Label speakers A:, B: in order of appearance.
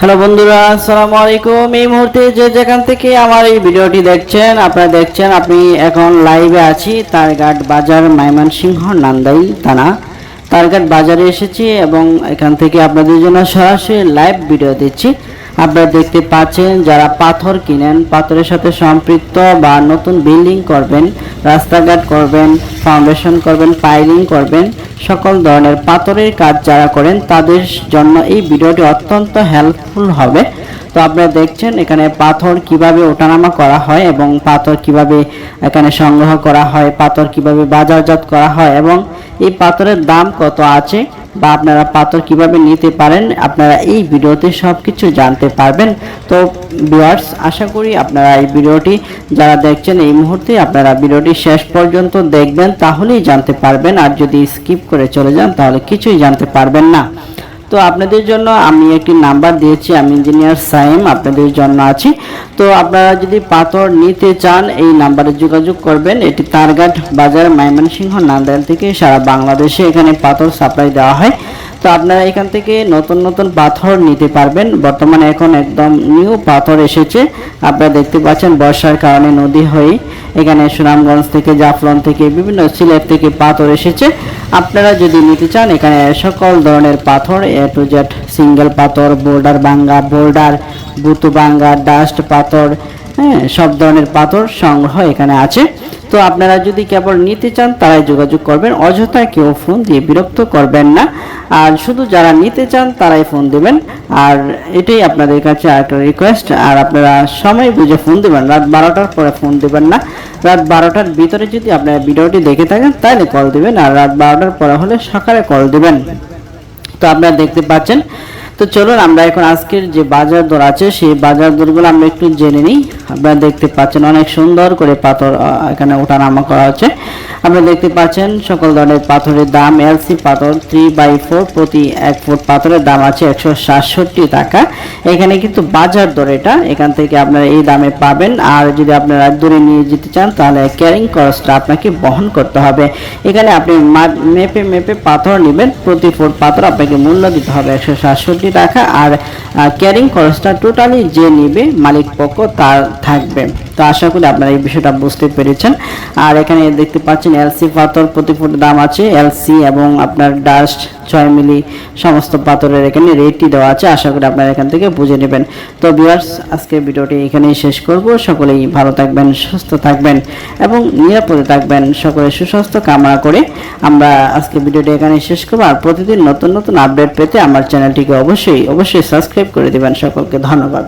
A: Hello বন্ধুরা, আসসালামু আলাইকুম। এই মুহূর্তে যে যেখান থেকে আমার এই ভিডিওটি দেখছেন, আপনারা দেখছেন আপনি এখন লাইভে আছি, তারঘাট বাজার ময়মনসিংহ, নান্দাই থানা। তারঘাট বাজারে এসেছি এবং এখান থেকে আপনাদের জন্য সরাসরি লাইভ ভিডিও দিচ্ছি। আপনারা দেখতে পাচ্ছেন যারা পাথর কিনেন, পাথরের সাথে সম্পৃক্ত বা নতুন বিল্ডিং করবেন, রাস্তাঘাট করবেন, ফাউন্ডেশন করবেন, পাইলিং করবেন, সকল ধরনের পাথরের কাজ যারা করেন তাদের জন্য এই ভিডিওটি অত্যন্ত হেল্পফুল হবে। তো আপনারা দেখছেন এখানে পাথর কীভাবে ওঠানামা করা হয় এবং পাথর কীভাবে এখানে সংগ্রহ করা হয়, পাথর কীভাবে বাজারজাত করা হয় এবং এই পাথরের দাম কত আছে। বা আপনারা পাথর কীভাবে নিতে পারেন, আপনারা এই ভিডিওতে সব কিছু জানতে পারবেন। তো ভিউয়ার্স আশা করি আপনারা এই ভিডিওটি যারা দেখছেন এই মুহূর্তে, আপনারা ভিডিওটি শেষ পর্যন্ত দেখবেন, তাহলেই জানতে পারবেন। আর যদি স্কিপ করে চলে যান, তাহলে কিছুই জানতে পারবেন না। তো আপনাদের জন্য আমি একটি নাম্বার দিয়েছি, আমি ইঞ্জিনিয়ার সাইম আপনাদের জন্য আছি। তো আপনারা যদি পাথর নিতে চান, এই নাম্বারে যোগাযোগ করবেন। এটি তারঘাট বাজার, ময়মনসিংহ, নান্দাইল থেকে সারা বাংলাদেশে এখানে পাথর সাপ্লাই দেওয়া হয়। তো আপনারা এখান থেকে নতুন নতুন পাথর নিতে পারবেন। বর্তমানে এখন একদম নিউ পাথর এসেছে। আপনারা দেখতে পাচ্ছেন বর্ষার কারণে নদী হয়ে এখানে সুনামগঞ্জ থেকে জাফলন থেকে, বিভিন্ন সিলেট থেকে পাথর এসেছে। আপনারা যদি নিতে চান, এখানে সকল ধরনের পাথর এ টু জেড সিঙ্গেল পাথর বোল্ডার ভাঙ্গা বোল্ডার বুতু ভাঙ্গা ডাস্ট পাথর হ্যাঁ সব ধরনের পাথর সংগ্রহ এখানে আছে। তো আপনারা যদি কেবল নিতে চান, তারাই যোগাযোগ করবেন। অযথা কেউ ফোন দিয়ে বিরক্ত করবেন না। আর শুধু যারা নিতে চান, তারাই ফোন দিবেন। আর এটাই আপনাদের কাছে একটা রিকোয়েস্ট আর আপনারা সময় বুঝে ফোন দিবেন। রাত বারোটার পরে ফোন দিবেন না। রাত বারোটার ভিতরে যদি আপনারা ভিডিওটি দেখে থাকেন, তাহলে কল দিবেন। আর রাত বারোটার পরে হলে সকালে কল দিবেন। তো আপনারা দেখতে পাচ্ছেন তো চলুন, আমরা এখন আজকের যে বাজার দর আছে, সেই বাজার দরগুলো আমরা একটু জেনে নিই। আপনারা দেখতে পাচ্ছেন অনেক সুন্দর করে পাথর এখানে ওঠানামা করা হচ্ছে। আপনারা দেখতে পাচ্ছেন, সকল ধরনের পাথরের দাম এলসি পাথর থ্রি বাই ফোর প্রতি এক ফুট পাথরের দাম আছে একশো সাতষট্টি টাকা। এখানে কিন্তু বাজার দর এটা, এখান থেকে আপনারা এই দামে পাবেন। আর যদি আপনারা দূরে নিয়ে যেতে চান, তাহলে ক্যারিং খরচটা আপনাকে বহন করতে হবে। এখানে আপনি মেপে মেপে পাথর নেবেন, প্রতি ফুট পাথর আপনাকে মূল্য দিতে হবে একশো সাতষট্টি টাকা। আর ক্যারিং খরচটা টোটালি যে নেবে, মালিক পক্ষ তার থাকবে। তো আশা করি আপনারা এই বিষয়টা বুঝতে পেরেছেন। আর এখানে দেখতে পাচ্ছেন এলসি পাথর প্রতি ফুট দাম আছে। এলসি এবং আপনার ডাস্ট ছয় মিলি সমস্ত পাথরের এখানে রেটটি দেওয়া আছে। আশা করি আপনারা এখান থেকে বুঝে নেবেন। তো ভিউয়ার্স আজকে ভিডিওটি এখানেই শেষ করব। সকলেই ভালো থাকবেন, সুস্থ থাকবেন এবং নিরাপদে থাকবেন। সকলে সুস্বাস্থ্য কামনা করে আমরা আজকে ভিডিওটি এখানে শেষ করব। আর প্রতিদিন নতুন নতুন আপডেট পেতে আমার চ্যানেলটিকে অবশ্যই অবশ্যই সাবস্ক্রাইব করে দিবেন। সকলকে ধন্যবাদ।